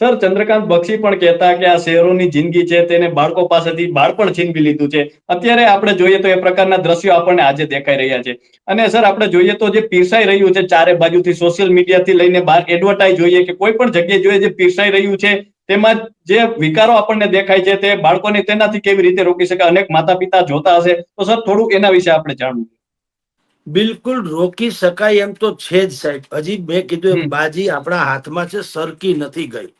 Sir Chandrakant બક્ષી પણ કહેતા કે આ શહેરોની જિંદગી છે તેને બાળકો પાસેથી બાળપણ છીનવી લીધું છે. અત્યારે આપણે જોઈએ તો એ પ્રકારના દ્રશ્યો આપણને આજે દેખાઈ રહ્યા છે. અને સર આપણે જોઈએ તો જે પીરસાઈ રહ્યું છે ચારે બાજુથી સોશિયલ મીડિયાથી લઈને બહાર એડવર્ટાઇઝ જોઈએ કે કોઈ પણ જગ્યાએ જોઈએ જે પીરસાઈ રહ્યું છે તેમાં જે વિકારો આપણને દેખાય છે તે બાળકોને તેનાથી કેવી રીતે રોકી શકે અનેક માતા પિતા જોતા હશે. તો સર થોડુંક એના વિશે આપણે જાણવું બિલકુલ રોકી શકાય એમ તો છે જ સાહેબ. હજી મેં કીધું એમ બાજી આપણા હાથમાં છે સરકી નથી ગઈ.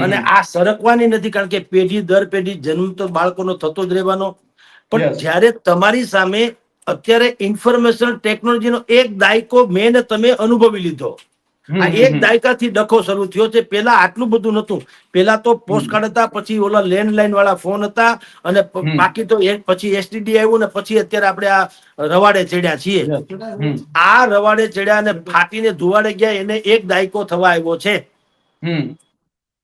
અને આ સરકવાની નથી કારણ કે પેઢી દર પેઢી જન્મ તો બાળકોનો થતો જ રહેવાનો. પણ. જ્યારે તમારી સામે અત્યારે ઇન્ફોર્મેશન ટેકનોલોજીનો એક દાયકો મેં ને તમે અનુભવી લીધો. આ એક. દાયકાથી ડખો શરૂ થયો છે. પેલા આટલું બધું નતું પેલા તો પોસ્ટકાર્ડ હતા પછી ઓલા લેન્ડલાઈન વાળા ફોન હતા અને બાકી તો પછી એસટીડી આવ્યું ને પછી અત્યારે આપણે આ રવાડે ચડ્યા છીએ. આ રવાડે ચડ્યા અને ફાટીને ધુવાડે ગયા એને એક દાયકો થવા આવ્યો છે.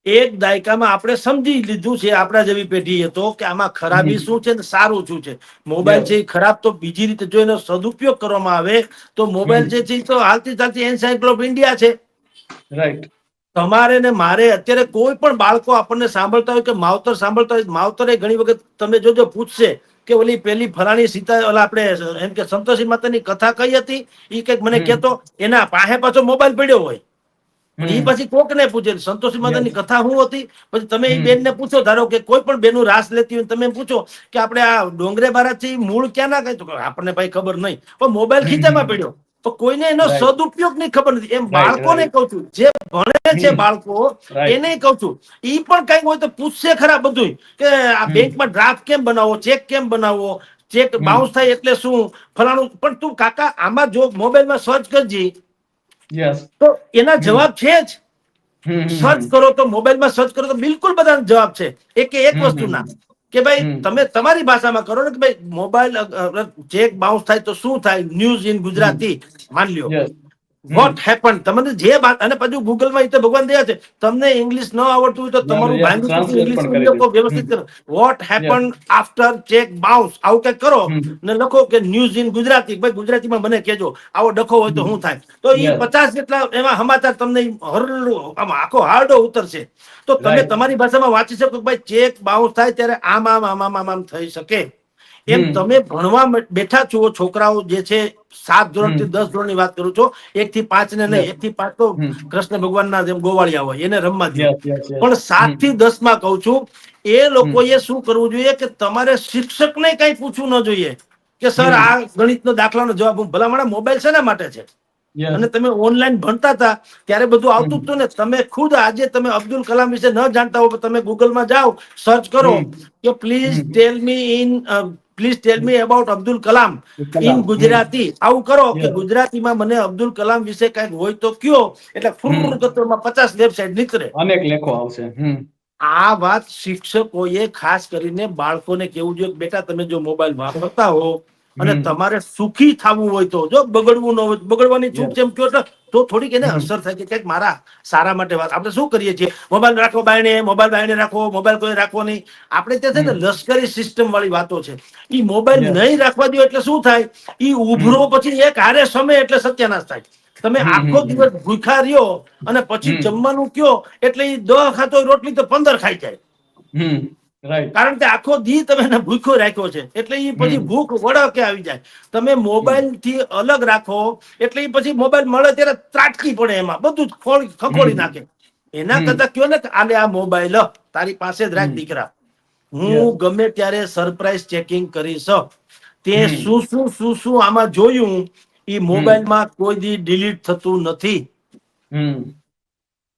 એક દાયકામાં આપણે સમજી લીધું છે આપણા જેવી પેઢીએ તો કે આમાં ખરાબી શું છે ને સારું શું છે. મોબાઈલ છે ખરાબ તો બીજી રીતે જો એનો સદુપયોગ કરવામાં આવે તો મોબાઈલ. જે છે તો હાલતી ચાલતી એન્સાઇક્લોપ ઇન્ડિયા છે. રાઈટ તમારે ને મારે અત્યારે કોઈ પણ બાળકો આપણને સાંભળતા હોય કે માવતર સાંભળતા હોય માવતરે ઘણી વખત તમે જોજો પૂછશે કે ઓલી પેલી ફલાણી સીતા ઓલા આપણે એમ કે સંતોષી માતાની કથા કઈ હતી? એ કંઈક મને કેતો એના પાસે પાછો મોબાઈલ પડ્યો હોય. ઈ પછી કોક ને પૂછે સંતોષી માતાની. કથા શું હતી પછી તમે એ બેન ને પૂછો ધારો કે કોઈ પણ બેનું રાસ લેતી હોય તમે પૂછો કે આપણે આ ડોંગરે બારા છે મૂળ ક્યાં ના કઈ આપણને ભાઈ ખબર નહીં. પણ મોબાઈલ ખીચામાં પડ્યો. તો કોઈને એનો સદુપયોગની ખબર નથી. એમ બાળકોને. કહું છું જે ભણે છે બાળકો એને કહું છું ઈ પણ કઈ હોય તો પૂછશે ખરા બધું કે આ. બેંકમાં ડ્રાફ્ટ કેમ બનાવો ચેક કેમ બનાવો ચેક બાઉન્સ થાય એટલે શું ફલાણું પણ તું કાકા આમાં જો મોબાઈલમાં સર્ચ કરજી તો એના જવાબ છે જ. સર્ચ કરો તો મોબાઈલમાં સર્ચ કરો તો બિલકુલ બધા જવાબ છે. એક એક વસ્તુના કે ભાઈ તમે તમારી ભાષામાં કરો ને કે ભાઈ મોબાઈલ ચેક બાઉન્સ થાય તો શું થાય? News in Gujarati. માન લ્યો. વોટ હેપન તમને જે વાત અને પછી ગૂગલમાં તો ભગવાન દયા છે. તમને ઇંગ્લિશ ન આવડતું હોય તો તમારું ભાંગી ઇંગ્લિશ. વ્યવસ્થિત કરો. What happen after cheque bounce આવું કંઈક કરો ને લખો કે ન્યૂઝ ઇન ગુજરાતી. ભાઈ ગુજરાતીમાં મને કેજો આવો ડખો હોય તો હું શું થાય. તો એ પચાસ જેટલા એમાં સમાચાર તમને હરલું આમ આખો હાર્ડો ઉતરશે. તો તમે તમારી ભાષામાં વાંચી શકો કે ભાઈ ચેક બાઉન્સ થાય ત્યારે આમ આમ આમ આમ આમ થઈ શકે. એમ તમે ભણવા બેઠા છો છોકરાઓ જે છે સાત ધોરણથી દસ ધોરણની વાત કરું છો એક થી પાંચ ને નહીં એક થી પાંચ તો કૃષ્ણ ભગવાન ના જેમ ગોવાળિયા હોય એને રમવા દો. પણ સાતથી દસમાં કઉ છું એ લોકોએ શું કરવું જોઈએ કે તમારે શિક્ષક ને કઈ પૂછવું ન જોઈએ કે સર આ આ દાખલા દાખલાનો જવાબ હું મારા મોબાઈલ શેના માટે છે? અને તમે ઓનલાઈન ભણતા હતા ત્યારે બધું આવતું હતું ને. તમે ખુદ આજે તમે અબ્દુલ કલામ વિશે ન જાણતા હો તમે ગૂગલમાં જાઓ સર્ચ કરો કે please tell me in please tell me about Abdul Kalam. In Gujarati. આવું કરો કે. ગુજરાતીમાં મને અબ્દુલ કલામ વિશે કંઈક હોય તો કયો. એટલે ફૂલ. કરતોમાં પચાસ વેબસાઇટ નીકળે. અનેક લેખો આવશે. આ વાત શિક્ષકોએ ખાસ કરીને બાળકોને કેવું જોઈએ કે બેટા તમે જો મોબાઈલ વાપરતા હો અને તમારે સુખી થવું હોય તો જો બગડવું ન હોય બગડવાની છૂટ જેમ કયો તો થોડીક એને અસર થાય કે કંઈક મારા સારા માટે વાત. આપણે શું કરીએ છીએ? મોબાઈલ રાખો બાયણે મોબાઈલ બાયણે રાખો મોબાઈલ કોઈ રાખવો નહીં. આપણે ત્યાં છે ને લશ્કરી સિસ્ટમ વાળી વાતો છે. ઈ મોબાઈલ નહીં રાખવા દો એટલે શું થાય? એ ઉભરો પછી એક હારે સમય એટલે સત્યાનાશ થાય. તમે આખો દિવસ ભૂખા રહ્યો અને પછી જમવાનું કયો એટલે દહ ખાતો રોટલી તો પંદર ખાઈ જાય. કારણ કે આખો દી તમે એને ભૂખ્યો રાખ્યો છે. એટલે એ પછી ભૂખ વળકે આવી જાય. તમે મોબાઈલથી અલગ રાખો એટલે એ પછી મોબાઈલ મળે ત્યારે ત્રાટકી પડે એમાં. બધું જ ખખોળી નાખે. એના કરતા કયો ને આને આ મોબાઈલ તારી પાસે જ રાખ. દીકરા. હું ગમે ત્યારે સરપ્રાઈઝ ચેકિંગ કરીશ તે શું શું શું શું આમાં જોયું એ મોબાઈલમાં કોઈ દી ડિલીટ થતું નથી.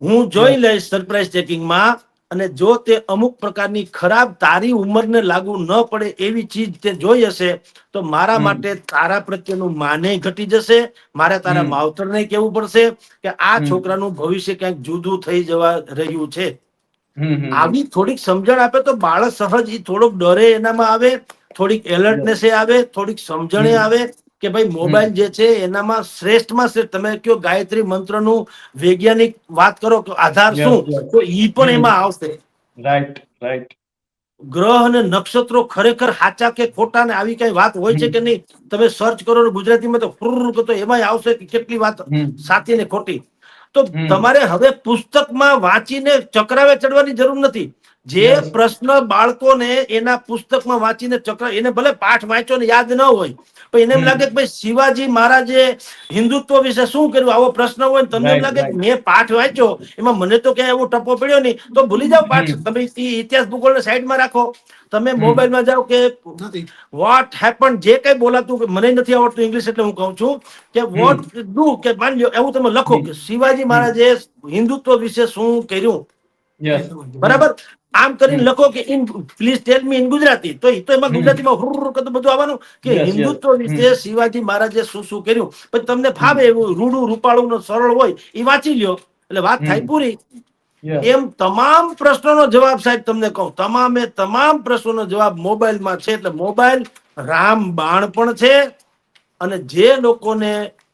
હું જોઈ. લઈશ સરપ્રાઈઝ ચેકિંગમાં. અને જો તે અમુક પ્રકારની ખરાબ તારી ઉંમરને લાગુ ન પડે એવી ચીજ તે જોઈ હશે તો મારા માટે તારા પ્રત્યેનું માને ઘટી જશે. મારે તારા. માવતરને કહેવું પડશે કે આ છોકરાનું ભવિષ્ય ક્યાંક જુદું થઈ જવા રહ્યું છે. આવી થોડીક સમજણ આપે તો બાળક સહજ થોડોક ડરે એનામાં આવે થોડીક એલર્ટનેસ આવે થોડીક સમજણે એ આવે કે ભાઈ મોબાઈલ જે છે એનામાં શ્રેષ્ઠમાં શ્રેષ્ઠ. તમે કયો ગાયત્રી મંત્રનું વૈજ્ઞાનિક વાત કરો કે આધાર શું? તો ઈ પણ એમાં આવશે. રાઈટ રાઈટ ગ્રહ અને નક્ષત્રો ખરેખર સાચા કે ખોટા ને આવી કઈ વાત હોય છે કે નહીં? તમે સર્ચ કરો ને ગુજરાતીમાં તો ફુર તો એમાંય આવશે કે કેટલી વાત સાચી ને ખોટી. તો તમારે હવે પુસ્તકમાં વાંચીને ચક્રાવે ચડવાની જરૂર નથી. જે. પ્રશ્ન બાળકોને એના પુસ્તકમાં વાંચીને ચક્ર એને ભલે પાઠ વાંચ્યો ને યાદ ન હોય પણ એને એમ લાગે કે ભાઈ શિવાજી મહારાજે હિન્દુત્વ વિશે શું કર્યું? આવો પ્રશ્ન હોય ને તમને એમ લાગે કે મેં પાઠ વાંચ્યો એમાં મને તો ક્યાંય એવો ટપ્પો પડ્યો નહીં. તો ભૂલી જાઓ પાઠ. તમે ઇતિહાસ ભૂગોળને સાઈડમાં રાખો. તમે. મોબાઈલમાં જાઓ કે વોટ હેપન જે કઈ બોલાતું કે મને નથી આવડતું ઇંગ્લિશ એટલે હું કહું છું કે વોટ ડુ કે માની લ્યો એવું તમે લખો કે શિવાજી મહારાજે હિન્દુત્વ વિશે શું કર્યું? બરાબર? આમ કરીને લખો કે in please tell me in Gujarati. તો તો એમાં ગુજરાતીમાં હુર કરતું બધું આવવાનું કે. હિન્દુત્વ વિશે શિવાજી મહારાજે શું શું કર્યું? પછી તમને ફાવે એવું રૂડું રૂપાળું સરળ હોય એ વાંચી લ્યો. એટલે વાત થાય પૂરી. એમ તમામ પ્રશ્નોનો જવાબ સાહેબ તમને કહું. તમામે તમામ પ્રશ્નોનો જવાબ મોબાઈલમાં છે. એટલે મોબાઈલ રામ બાણ પણ છે અને જે લોકોને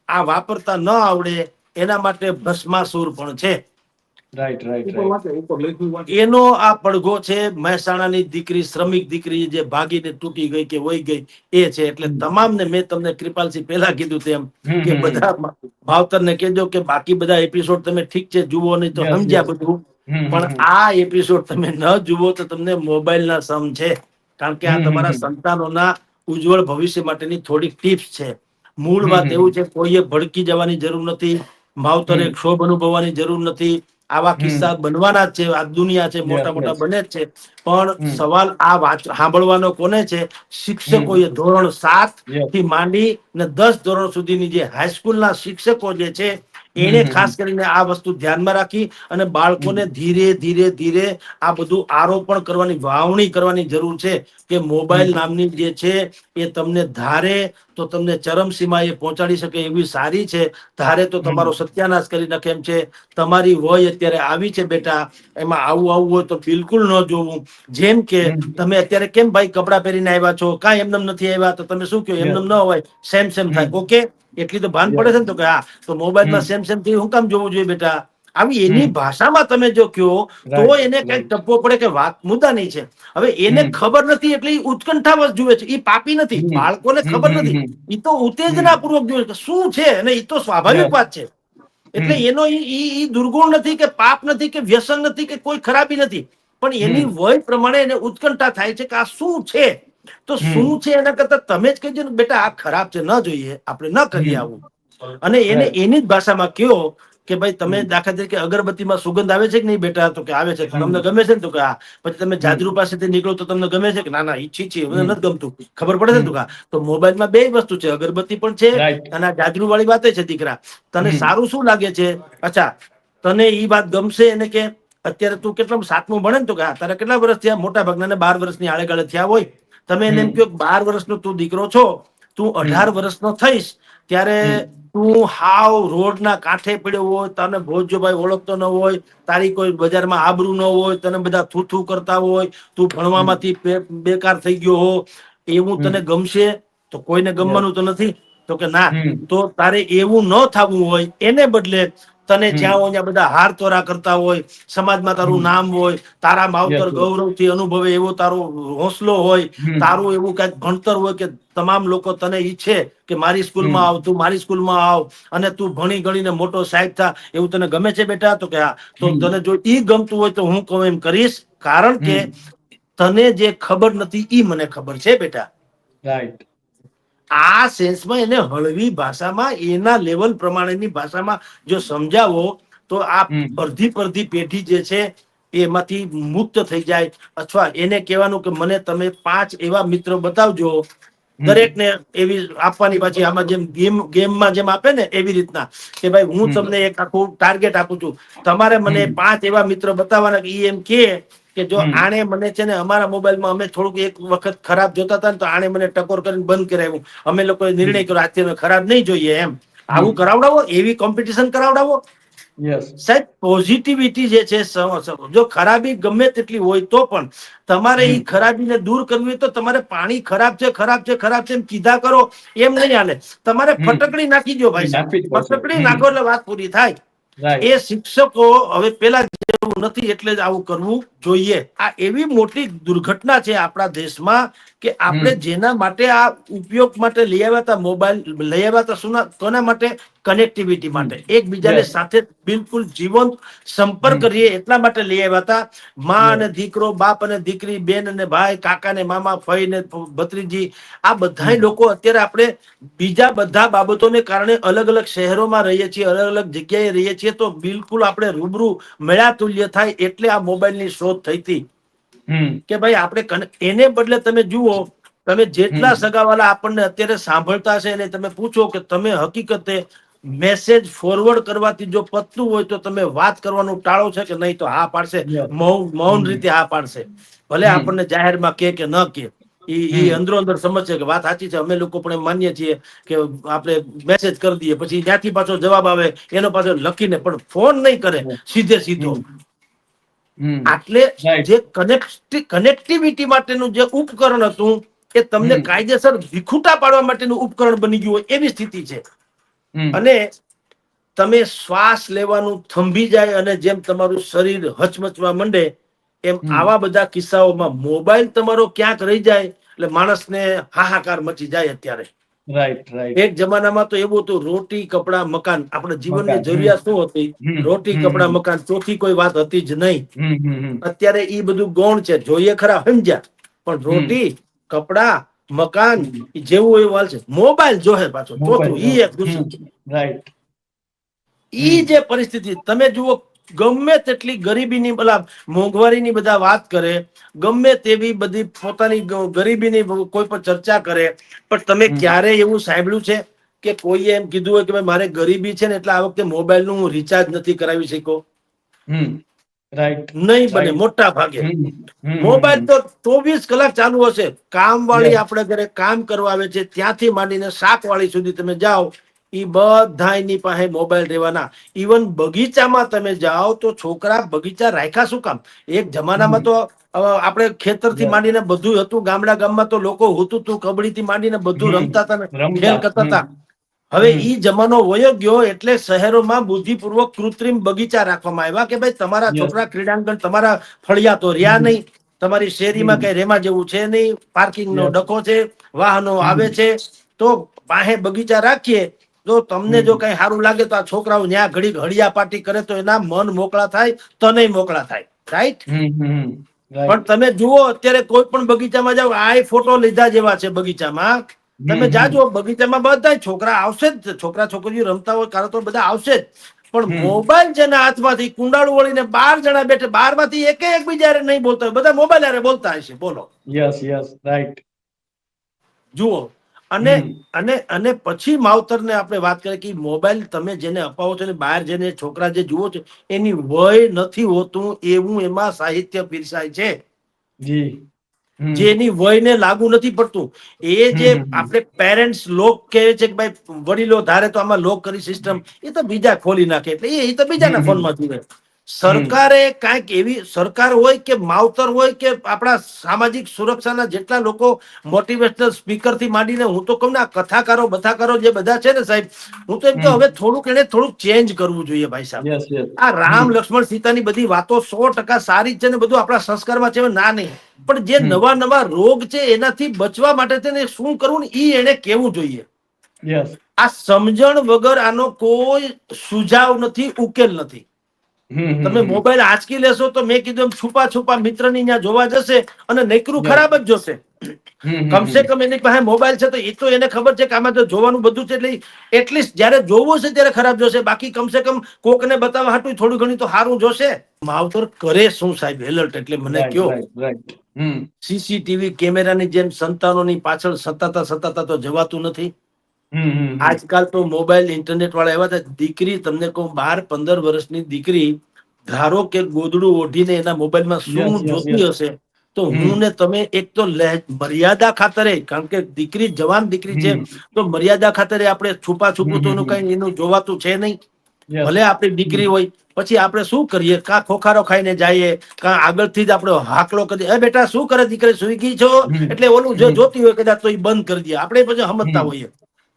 આ વાપરતા ન આવડે એના માટે ભસ્માસુર પણ છે. રાઈટ રાઈટ રાઈટ એનો આ પડઘો છે મહેસાણાની દીકરી શ્રમિક દીકરી જે ભાગીને તૂટી ગઈ કે વહી ગઈ એ છે. એટલે. તમામને મેં તમને કૃપાલસિંહ પહેલા કીધું તેમ કે. બધા ભાવતરને કહેજો કે બાકી બધા એપિસોડ તમે ઠીક છે જુઓ નહીં તો સમજ્યા બધું. પણ આ એપિસોડ તમે ન જુઓ તો તમને મોબાઈલ ના સમ છે. કારણ કે આ તમારા. સંતાનોના ઉજ્જવળ ભવિષ્ય માટેની થોડીક ટિપ્સ છે. મૂળ વાત એવું છે કોઈએ ભડકી જવાની જરૂર નથી માવતરે ક્ષોભ અનુભવવાની જરૂર નથી આવા કિસ્સા બનવાના છે આ દુનિયા છે મોટા મોટા બને જ છે. પણ સવાલ આ સાંભળવાનો કોને છે? શિક્ષકોએ ધોરણ સાતથી માંડી ને દસ ધોરણ સુધીની જે હાઈસ્કૂલના શિક્ષકો જે છે એને ખાસ કરીને આ વસ્તુ ધ્યાનમાં રાખી અને બાળકોને ધીરે ધીરે ધીરે આ બધું આરોપણ કરવાની વાવણી કરવાની જરૂર છે કે મોબાઈલ નામની જે છે એ તમને ધારે તો તમને ચરમસીમાએ પહોંચાડી શકે એવી સારી છે. ધારે તો તમારો સત્યાનાશ કરી નાખે એમ છે. તમારી વય અત્યારે આવી છે બેટા. એમાં આવું આવું હોય તો બિલકુલ ન જોવું. જેમ કે તમે અત્યારે કેમ ભાઈ કપડા પહેરીને આવ્યા છો? કાંઈ એમનેમ નથી આવ્યા તો તમે શું કહો? એમનેમ ન હોય. સેમ સેમ થાય. ઓકે? એટલી તો ભાન પડે છે ને તો કે હા તો મોબાઈલમાં સેમ સેમથી હું કામ જોવું જોઈએ બેટા? આવી એની ભાષામાં તમે જો કયો તો એને કંઈક ટપવો પડે કે વાત મુદ્દાની છે. હવે એને ખબર નથી એટલે ઉત્કંઠાવશ જુએ છે. એ પાપી નથી. બાળકોને ખબર નથી. એ તો ઉત્તેજના પૂર્વક જુએ છે. શું છે? અને એ તો સ્વાભાવિક વાત છે. એટલે એનો ઈ દુર્ગુણ નથી કે પાપ નથી કે વ્યસન નથી કે કોઈ ખરાબી નથી. પણ એની વય પ્રમાણે એને ઉત્કંઠા થાય છે કે આ શું છે? તો શું છે એના કરતા તમે જ કહેજો ને બેટા આ ખરાબ છે ન જોઈએ. આપણે ન કરીએ આવું. અને એને એની જ ભાષામાં કયો કે ભાઈ તમે. દાખલા તરીકે અગરબત્તીમાં સુગંધ આવે છે કે નહીં બેટા? તો કે આવે છે. તમને ગમે છે ને તો કે હા. પછી તમે હમ. પાસેથી નીકળો તો તમને ગમે છે કે ના ના ઈચ્છી છે મને. નથી ગમતું. ખબર પડે છે તો કે તો મોબાઈલમાં બે વસ્તુ છે. અગરબત્તી પણ છે અને આ જાજરૂ વાળી વાત છે દીકરા. તને સારું શું લાગે છે? અચ્છા તને ઈ વાત ગમશે એને કે અત્યારે તું કેટલા સાતમું ભણે ને તો કે હા તારે કેટલા વર્ષ થયા? મોટા ભાગના બાર વર્ષની આળે ગાળે થયા હોય. તમે એને એમ કહો બાર વર્ષનો તું દીકરો છો તું અઢાર વર્ષનો થઈશ ત્યારે તું હાવ રોડના કાંઠે પડ્યો હોય તને ભોજભાઈ ઓળખતો ન હોય તારી કોઈ બજારમાં આબરૂ ન હોય તને બધા થૂથું કરતા હોય તું ભણવામાંથી બેકાર થઈ ગયો હો એવું તને ગમશે? તો કોઈને ગમવાનું તો નથી? તો કે ના તો તારે એવું ન થવું હોય એને બદલે તને જ્યાં હોય ત્યાં બધા હાર તોરા કરતા હોય સમાજમાં તારું નામ હોય તારા માવતર. ગૌરવથી અનુભવે એવો તારો હોસલો હોય તારું એવું કંઈક ભણતર હોય કે તમામ લોકો તને ઈચ્છે કે મારી સ્કૂલમાં. આવ તું મારી સ્કૂલમાં આવ અને તું ભણી ગણીને મોટો સાહેબ થા એવું તને ગમે છે બેટા? તો કે હા. તો તને જો ઈ ગમતું હોય તો હું કહું એમ કરીશ કારણ કે તને જે ખબર નથી ઈ મને ખબર છે બેટા. રાઈટ આ સેન્સમાં એને હળવી ભાષામાં એના લેવલ પ્રમાણેની ભાષામાં જો સમજાવો તો આ. અડધી પરધી પેઢી જે છે એમાંથી મુક્ત થઈ જાય અથવા એને કહેવાનું કે મને તમે પાંચ એવા મિત્રો બતાવજો. દરેકને એવી આપવાની પાછી આમાં જેમ ગેમ ગેમમાં જેમ આપે ને એવી રીતના કે ભાઈ હું તમને એક આખું ટાર્ગેટ આપું છું તમારે મને પાંચ એવા મિત્રો બતાવવાના કે એમ કે કે જો. આણે મને છે ને અમારા મોબાઈલમાં અમે થોડુંક એક વખત ખરાબ જોતા હતા ને તો આણે મને ટકોર કરીને બંધ કરાવ્યું. અમે લોકોએ નિર્ણય કર્યો આજથી અમે ખરાબ નહીં જોઈએ એમ. આવું કરાવડાવો એવી કોમ્પિટિશન કરાવડાવો. સાહેબ પોઝિટિવિટી જે છે જો ખરાબી ગમે તેટલી હોય તો પણ તમારે એ ખરાબીને દૂર કરવી હોય તો તમારે પાણી ખરાબ છે ખરાબ છે ખરાબ છે એમ કીધા કરો એમ નહીં હાલે. તમારે ફટકડી નાખી દો ભાઈ. ફટકડી નાખો એટલે વાત પૂરી થાય. એ શિક્ષકો હવે પેલા જેવું નથી એટલે જ આવું કરવું. જોઈએ. આ એવી મોટી દુર્ઘટના છે આપણા દેશમાં કે આપણે. જેના માટે આ ઉપયોગ માટે લઈ આવ્યા હતા મોબાઈલ લઈ આવ્યા હતા શું કોના માટે કનેક્ટિવિટી માટે. એકબીજાને સાથે બિલકુલ જીવંત સંપર્ક રહીએ એટલા માટે લઈ આવ્યા હતા. માં અને દીકરો બાપ અને દીકરી બેન અને ભાઈ કાકા ને મામા ફઈ ને ભત્રીજી આ બધા લોકો અત્યારે આપણે બીજા બધા બાબતોને કારણે અલગ અલગ શહેરોમાં રહીએ છીએ અલગ અલગ જગ્યાએ રહીએ છીએ તો બિલકુલ આપણે રૂબરૂ મેળાતુલ્ય થાય એટલે આ મોબાઈલની શોધ થઈ હતી કે ભાઈ આપણે એને બદલે તમે જુઓ તમે જેટલા. સગાવાલા આપણને અત્યારે સાંભળતા છે એને તમે પૂછો કે તમે હકીકતે મેસેજ ફોરવર્ડ કરવાથી જો પતલું હોય તો તમે વાત કરવાનું ટાળો છે કે નહીં તો હા પાડશે? મૌન રીતે હા પાડશે. ભલે આપણને જાહેરમાં કે કે ન કે. ઈ અંદરો અંદર સમજશે કે વાત સાચી છે. અમે લોકો પણ માનીએ છીએ કે આપણે મેસેજ કરી દઈએ પછી ત્યાંથી પાછો જવાબ આવે એનો પાછો લખીને પણ ફોન નહીં કરે. સીધે સીધો. આટલે જે કનેક્ટ કનેક્ટિવિટી માટેનું જે ઉપકરણ હતું એ તમને કાયદેસર વિખૂટા પાડવા માટેનું ઉપકરણ બની ગયું હોય એવી સ્થિતિ છે. અને તમે શ્વાસ લેવાનું થંભી જાય અને જેમ તમારું શરીર હચમચવા માંડે એમ આવા બધા કિસ્સાઓમાં મોબાઈલ તમારો ક્યાંક રહી જાય એટલે માણસને હાહાકાર મચી જાય અત્યારે. રાઈટ રાઈટ એક જમાનામાં તો એવું હતું રોટી કપડા મકાન. આપણે જીવનની જરૂરિયાત શું હતી? રોટી કપડા મકાન ચોથી કોઈ વાત હતી જ નહીં. અત્યારે ઈ બધું ગૌણ છે. જોઈએ ખરા સમજ્યા? પણ રોટી કપડા મકાન જેવું એવું હાલ છે. મોબાઈલ જોહે પાછો ચોથું ઈ એક દૂસરું રાઈટ ઈ જે પરિસ્થિતિ તમે જુઓ ગમે તેટલી ગરીબીની બધા મોંઘવારીની બધા વાત કરે ગમે તેવી બધી પોતાની ગરીબીની કોઈ પણ ચર્ચા કરે પણ તમે ક્યારે એવું સાંભળ્યું છે કે કોઈએ એમ કીધું હોય કે ભાઈ મારે ગરીબી છે ને એટલે આ વખતે મોબાઈલનું હું રિચાર્જ નથી કરાવી શક્યો? રાઈટ નહીં બને મોટા ભાગે. મોબાઈલ તો ચોવીસ કલાક ચાલુ હશે. કામ વાળી આપણે ઘરે કામ કરવા આવે છે ત્યાંથી માંડીને શાક વાળી સુધી તમે જાઓ ઈ બધા એની પાસે મોબાઈલ રહેવાના. ઇવન બગીચામાં તમે જાઓ તો છોકરા બગીચા રાખ્યા શું કામ? એક જમાનામાં તો આપણે ખેતરથી. માંડીને બધું હતું. ગામડા ગામમાં તો લોકો હુતું તું કબડ્ડીથી માંડીને બધું રમતા હતા ખેલ કરતા હતા હવે. ઈ જમાનો વયો ગયો એટલે શહેરોમાં બુદ્ધિપૂર્વક કૃત્રિમ બગીચા રાખવામાં આવ્યા કે ભાઈ તમારા છોકરા ક્રીડાંગણ તમારા ફળિયા તો રહ્યા. નહીં. તમારી શેરીમાં કઈ રેમા જેવું છે નહીં. પાર્કિંગ નો Yes. ડખો છે. વાહનો આવે છે. તો પાસે બગીચા રાખીએ. તો તમને જો કઈ સારું લાગે તો આ છોકરાઓ ન્યા ઘડી હળિયા પાટી કરે તો એના મન મોકળા થાય તને મોકળા થાય. રાઈટ પણ તમે જુઓ અત્યારે કોઈ પણ બગીચામાં જાઓ આ ફોટો લીધા જેવા છે બગીચામાં. તમે જાજો બગીચામાં બધા છોકરા આવશે જ છોકરા છોકરીઓ રમતા હોય કારણ તો બધા આવશે જ. પણ. મોબાઈલ જેના હાથમાંથી કુંડાળું વળીને બાર જણા બેઠે બારમાંથી એકે એકબીજા નહીં બોલતા હોય બધા મોબાઈલ બોલતા હશે બોલો. યસ યસ રાઈટ જુઓ. અને અને અને પછી માવતરને આપણે વાત કરીએ કે મોબાઈલ તમે જેને અપાવો છો ને બહાર જઈને છોકરા જે જુઓ છો એની વય નથી હોતું એવું એમાં સાહિત્ય પીરસાય છે. જેની વયને લાગુ નથી પડતું એ જે. આપણે પેરેન્ટ્સ લોક કહે છે કે ભાઈ વડીલો ધારે તો આમાં લોક કરી સિસ્ટમ એ તો બીજા ખોલી નાખે એટલે એ તો બીજાના. ફોનમાં જુએ સરકારે કાંઈક એવી સરકાર હોય કે માવતર હોય કે આપણા સામાજિક સુરક્ષાના જેટલા લોકો મોટિવેશનલ સ્પીકરથી માંડીને હું તો કહું ને આ કથાકારો બથાકારો જે બધા છે ને સાહેબ હું તો એમ કે હવે થોડુંક એને થોડુંક ચેન્જ કરવું જોઈએ ભાઈ સાહેબ. આ રામ લક્ષ્મણ સીતાની બધી વાતો સો ટકા સારી જ છે ને બધું આપણા સંસ્કારમાં છે ના નહીં. પણ જે નવા નવા રોગ છે એનાથી બચવા માટે છે ને શું કરવું ને ઈ એને કેવું જોઈએ. આ સમજણ વગર આનો કોઈ સુઝાવ નથી ઉકેલ નથી. તમે મોબાઈલ આંચકી લેશો તો મેં કીધું એમ છુપા છુપા મિત્રની ત્યાં જોવા જશે અને નૈકરું ખરાબ જ જોશે. કમસે કમ એની પાસે મોબાઈલ છે તો એ તો એને ખબર છે કે આમાં તો જોવાનું બધું છે એટલે એટલીસ્ટ જયારે જોવું છે ત્યારે ખરાબ જોશે. બાકી કમસે કમ કોકને બતાવવા હાટું થોડું ઘણી તો સારું જોશે. માવતર કરે શું સાહેબ એલર્ટ એટલે મને કયો? સીસીટીવી કેમેરાની જેમ સંતાનોની પાછળ સતાતા સતાતા તો જવાતું નથી. આજકાલ તો મોબાઈલ ઇન્ટરનેટ વાળા એવા દીકરી તમને કહું બાર પંદર વર્ષની દીકરી ધારો કે ગોદડું ઓઢીને એના મોબાઈલમાં શું જોતી હશે તો હું ને તમે એક તો મર્યાદા ખાતરે કારણ કે દીકરી જવાન દીકરી છે તો મર્યાદા ખાતરે આપણે છુપા છુપું તો કઈ એનું જોવાતું છે નહીં. ભલે આપણી દીકરી હોય પછી આપણે શું કરીએ કા ખોખારો ખાઈને જઈએ કા આગળથી જ આપણે હાકલો કરી એ બેટા શું કરે દીકરી સુઈ ગઈ છો? એટલે ઓલું જો જોતી હોય કદાચ તો એ બંધ કરી દે આપણે પછી સમજતા હોઈએ.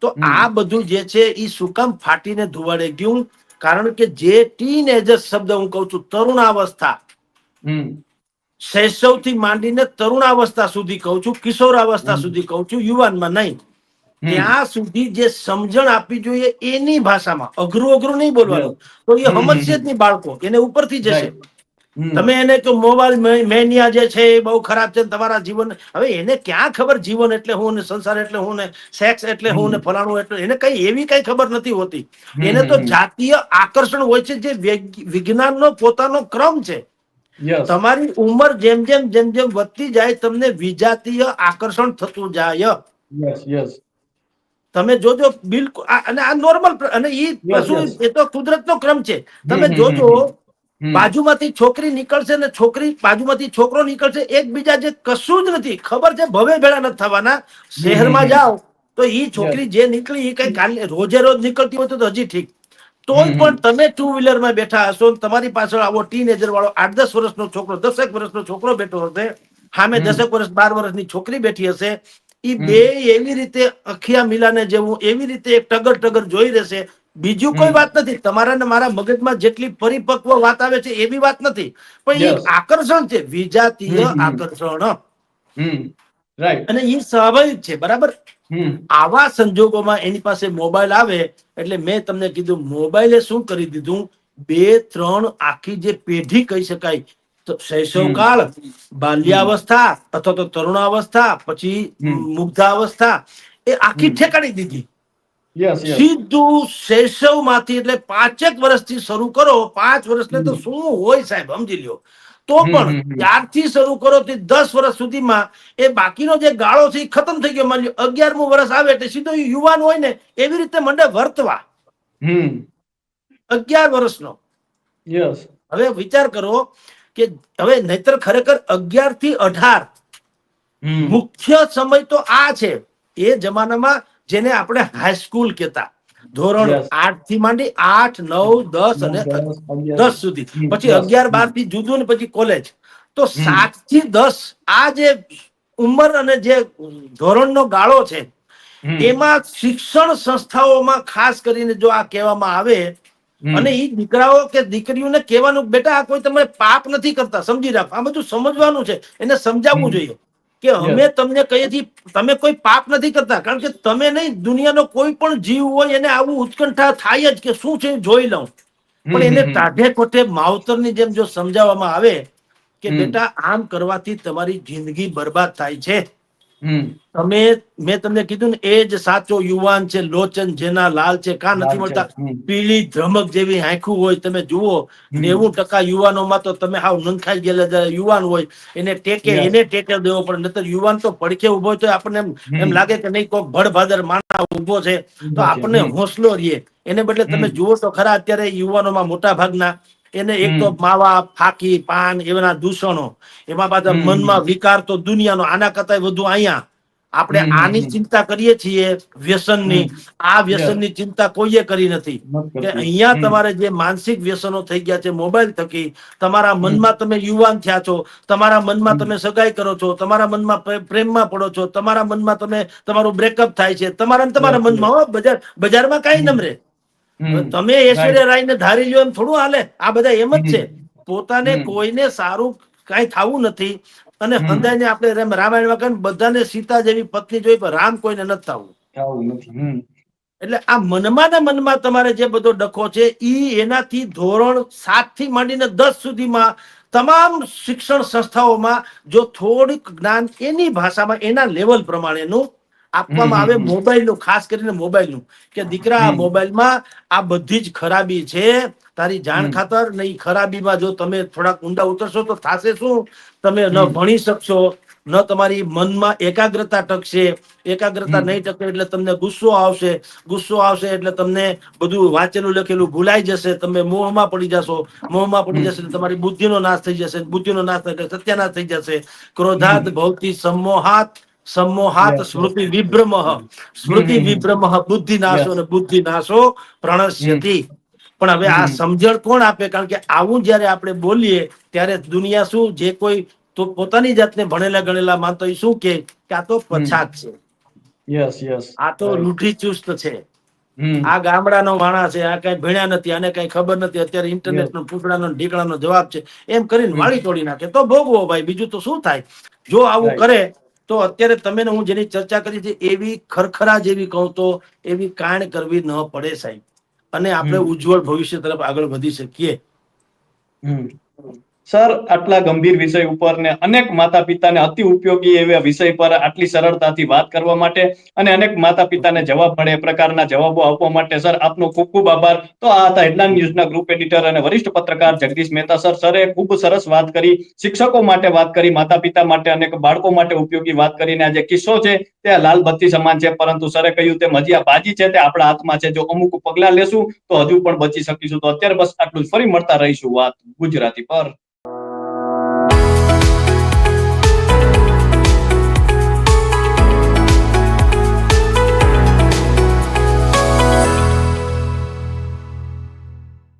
તો આ બધું જે છે એ શું કામ ફાટીને ધુવાડે ગયું. કારણ કે જે ટીન શબ્દ હું કહું છું તરુણાવસ્થા. શૈશવથી માંડીને તરુણાવસ્થા સુધી કહું છું કિશોરાવસ્થા. સુધી કહું છું યુવાનમાં નહીં. ત્યાં સુધી જે સમજણ આપવી જોઈએ એની ભાષામાં. અઘરું અઘરું નહીં બોલવાનું. તો એ સમજશે જ નહીં બાળકો. એને ઉપરથી જશે. તમે એને કે મોબાઈલ મેનિયા જે છે એ બહુ ખરાબ છે તમારા જીવન હવે એને ક્યાં ખબર જીવન એટલે હું ને સંસાર એટલે હું ને સેક્સ એટલે હું ને ફલાણું એટલે એને કઈ એવી કઈ ખબર નથી હોતી. એને તો. જાતીય આકર્ષણ હોય છે જે વિજ્ઞાનનો પોતાનો ક્રમ છે. તમારી ઉંમર જેમ જેમ જેમ જેમ વધતી જાય તમને વિજાતીય આકર્ષણ થતું જાય. તમે જોજો બિલકુલ અને આ નોર્મલ અને એ પશુ એ તો કુદરતનો ક્રમ છે. તમે જોજો. બાજુમાંથી છોકરી નીકળશે ને છોકરી બાજુમાંથી છોકરો નીકળશે એકબીજા જે કશું જ નથી. ખબર છે? ભવે ભેળા નથી થવાના. શહેરમાં જાઓ તો એ છોકરી જે નીકળી એ કઈ કાલે રોજે રોજ નીકળતી હોય તો તો હજી ઠીક. તોય પણ તમે ટુ વ્હીલરમાં બેઠા હશો તમારી પાછળ આવો ટીનેજર વાળો આઠ દસ વર્ષનો છોકરો દસેક વર્ષનો છોકરો બેઠો હશે સામે હમ. દસેક વર્ષ બાર વર્ષની છોકરી બેઠી હશે એ બે એવી રીતે અખિયા મિલાને જેવું એવી રીતે ટગર ટગર જોઈ રહેશે બીજું કોઈ વાત નથી. તમારા ને મારા મગજમાં જેટલી પરિપક્વ વાત આવે છે એવી વાત નથી. પણ Yes. એ આકર્ષણ છે વિજાતીય. આકર્ષણ. અને એ સ્વાભાવિક છે બરાબર? આવા સંજોગોમાં એની પાસે મોબાઈલ આવે એટલે મેં તમને કીધું મોબાઈલે શું કરી દીધું? બે ત્રણ આખી જે પેઢી કહી શકાય. તો શૈશવકાળ બાલ્યાવસ્થા અથવા તો તરુણાવસ્થા પછી. મુગ્ધાવસ્થા એ આખી. ઠેકાણી દીધી. સીધું શૈશવમાંથી એટલે પાંચેક વર્ષથી શરૂ કરો પાંચ વર્ષને તો શું હોય સાહેબ સમજી લ્યો. તો પણ. ત્યારથી શરૂ કરો તે દસ વર્ષ સુધીમાં એ બાકીનો જે ગાળો છે એ ખતમ થઈ ગયો. માની લ્યો અગિયારમું વર્ષ આવે એટલે સીધો યુવાન હોય ને એવી રીતે મંડે વર્તવા. અગિયાર વર્ષનો. હવે વિચાર કરો કે હવે નહીતર ખરેખર અગિયારથી અઢાર મુખ્ય સમય તો આ છે. એ જમાનામાં જેને આપણે હાઈસ્કૂલ કહેતા. ધોરણ આઠથી માંડી આઠ નવ દસ અને દસ, સુધી. પછી અગિયાર બારથી જુદું ને પછી કોલેજ તો સાતથી દસ આ જે ઉંમર અને જે ધોરણનો ગાળો છે એમાં શિક્ષણ સંસ્થાઓમાં ખાસ કરીને જો આ કહેવામાં આવે અને એ દીકરાઓ કે દીકરીઓને કહેવાનું બેટા આ કોઈ તમે પાપ નથી કરતા સમજી રાખો. આ બધું સમજવાનું છે એને સમજાવવું જોઈએ. કે અમે તમને કહીએ છીએ તમે કોઈ પાપ નથી કરતા કારણ કે તમે નહીં દુનિયાનો કોઈ પણ જીવ હોય એને આવું ઉત્કંઠા થાય જ કે શું છે જોઈ લઉં પણ એને. ટાઢે કોઠે માવતરની જેમ જો સમજાવવામાં આવે કે. બેટા આમ કરવાથી તમારી જિંદગી બરબાદ થાય છે. તમે મેં તમને કીધું ને એ જ સાચો યુવાન છે લોચન જેના લાલ છે કા નથી મળતા. પીળી ધ્રમક જેવી આંખું હોય તમે જુઓ નેવું ટકા યુવાનોમાં તો તમે હાવ નંખાઈ ગયેલા યુવાન હોય. એને ટેકે એને ટેકે દેવો પડે. નહીતર યુવાન તો પડખે ઊભો તો આપણને એમ- લાગે કે નહીં કોઈ ભડભાદર માણા ઊભો છે. તો આપણને હોસલો રહીએ. એને બદલે તમે. જુઓ તો ખરા અત્યારે યુવાનોમાં મોટા ભાગના એને એક તો માવા ફાકી પાન એવા દૂષણો. એમાં પાછા મનમાં વિકાર તો દુનિયાનો. આના કરતા વધુ અહીંયા. આપણે આની ચિંતા કરીએ છીએ વ્યસનની. આ વ્યસનની ચિંતા કોઈએ કરી નથી. કે. અહીંયા તમારે જે માનસિક વ્યસનો થઈ ગયા છે મોબાઈલ થકી તમારા મનમાં તમે યુવાન થયા છો તમારા મનમાં તમે સગાઈ કરો છો તમારા મનમાં પ્રે- પ્રેમમાં પડો છો તમારા મનમાં તમે તમારું બ્રેકઅપ થાય છે તમારા તમારા. મનમાં બજાર બજારમાં કઈ. નમરે. તમે ઐશ્વર્ય રાય ને ધારી લ્યો એમ થોડું હાલે. આ બધા એમ જ છે. પોતાને કોઈને સારું કઈ થવું નથી. અને હમ. હંધાઈને આપણે રામ- રામાયણમાં કહે બધાને સીતા જેવી પત્ની જોઈ પણ રામ કોઈને નથી થવું. એટલે આ મનમાં ને મનમાં તમારે જે બધો ડખો છે ઈ એનાથી ધોરણ સાતથી માંડીને દસ સુધીમાં તમામ શિક્ષણ સંસ્થાઓમાં જો થોડીક જ્ઞાન એની ભાષામાં એના લેવલ પ્રમાણેનું આપવામાં આવે. મોબાઈલનું ખાસ કરીને મોબાઈલનું. કે દીકરા મોબાઈલમાં આ બધી જ ખરાબી છે. તારી જાણ ખાતર નહીં ખરાબીમાં જો તમે થોડાક ઊંડા ઉતરશો તો થાશે શું? તમે ન ભણી શકશો ન તમારી મનમાં એકાગ્રતા ટકશે. એકાગ્રતા નહીં ટકે એટલે તમને ગુસ્સો આવશે. ગુસ્સો આવશે એટલે તમને બધું વાંચેલું લખેલું ભૂલાઈ જશે. તમે મોહમાં પડી જશો. મોહમાં પડી જશે તમારી બુદ્ધિનો નાશ થઈ જશે. બુદ્ધિનો નાશ એટલે સત્યાનાશ થઈ જશે. ક્રોધાત ભૌતિક સમોહાત. સમોહાત. સ્મૃતિ વિભ્રમ. સ્મૃતિ. વિભ્રમ બુદ્ધિ નાશો અને બુદ્ધિ નાશો પ્રણશ્યતિ. પણ હવે આ સમજણ કોણ આપે? કારણ કે આવું જ્યારે આપણે બોલીએ ત્યારે દુનિયા શું? જે કોઈ તો પોતાની જાતને ભણેલા ગણેલા માનતો એ શું કે? કે આ તો પછાત છે. યસ યસ આ તો Right. રૂઢિચુસ્ત છે. આ ગામડાનો માણસ છે આ કઈ ભણ્યા નથી આને કઈ ખબર નથી અત્યારે ઇન્ટરનેટ નો ફૂટડાનો ઢીકડાનો જવાબ છે. એમ કરીને. વાળી તોડી નાખે. તો ભોગવો ભાઈ બીજું તો શું થાય? જો આવું કરે તો અત્યારે તમે હું જેની ચર્ચા કરી છે એવી ખરખરા જેવી કહું તો એવી કાણ કરવી ન પડે સાહેબ. અને આપણે ઉજ્જવળ ભવિષ્ય તરફ આગળ વધી શકીએ. હમ. સર, આટલા ગંભીર વિષય ઉપર ને અનેક માતા પિતાને અતિ ઉપયોગી એવા વિષય પર આટલી સરળતાથી વાત કરવા માટે અને અનેક માતા પિતાને જવાબ મળે, એ પ્રકારના જવાબો આપવા માટે. સર, આપનો ખૂબ ખૂબ આભાર. તો આ હતા હેડલાઇન ન્યૂઝના ગ્રુપ એડિટર અને વરિષ્ઠ પત્રકાર જગદીશ મહેતા. સર, સરે ખૂબ સરસ વાત કરી. શિક્ષકો માટે વાત કરી માતા પિતા માટે અને બાળકો માટે ઉપયોગી વાત કરીને. આ જે કિસ્સો છે, તે લાલ બત્તી સમાન છે, પરંતુ સરે કહ્યું તેમ હજી આ બાજી છે, તે આપણા હાથમાં છે. જો અમુક પગલા લેશું, તો હજુ પણ બચી શકીશું. તો અત્યારે બસ આટલું જ. ફરી મળતા રહીશું વાત ગુજરાતી પર.